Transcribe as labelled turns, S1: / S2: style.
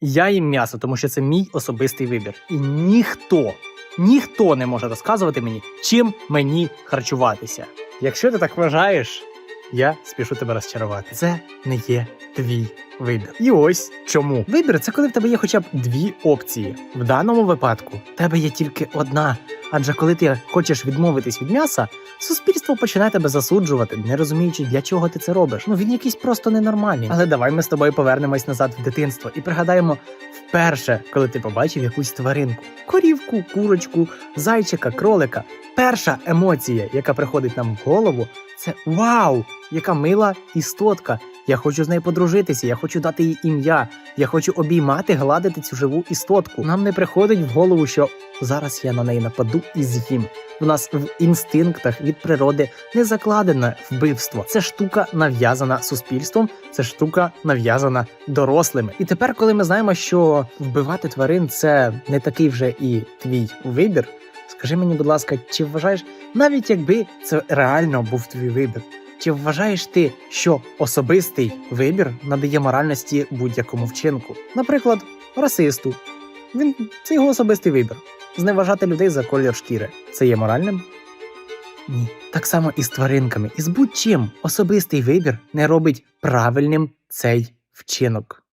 S1: Я їм м'ясо, тому що це мій особистий вибір. І ніхто, ніхто не може розказувати мені, чим мені харчуватися. Якщо ти так вважаєш, я спішу тебе розчарувати. Це не є твій вибір. І ось чому. Вибір це коли в тебе є хоча б дві опції. В даному випадку в тебе є тільки одна. Адже коли ти хочеш відмовитись від м'яса, суспільство починає тебе засуджувати, не розуміючи, для чого ти це робиш. Ну він якийсь просто ненормальний. Але давай ми з тобою повернемось назад в дитинство і пригадаємо вперше, коли ти побачив якусь тваринку: корівку, курочку, зайчика, кролика. Перша емоція, яка приходить нам в голову, це вау! Яка мила істотка! Я хочу з нею подружитися, я хочу дати їй ім'я, я хочу обіймати, гладити цю живу істотку. Нам не приходить в голову, що зараз я на неї нападу і з'їм. У нас в інстинктах від природи не закладене вбивство. Це штука нав'язана суспільством, це штука нав'язана дорослими. І тепер, коли ми знаємо, що вбивати тварин це не такий вже і твій вибір. Скажи мені, будь ласка, чи вважаєш, навіть якби це реально був твій вибір, чи вважаєш ти, що особистий вибір надає моральності будь-якому вчинку? Наприклад, расисту. Він це його особистий вибір. Зневажати людей за колір шкіри. Це є моральним? Ні. Так само і з тваринками, і з будь-чим особистий вибір не робить правильним цей вчинок.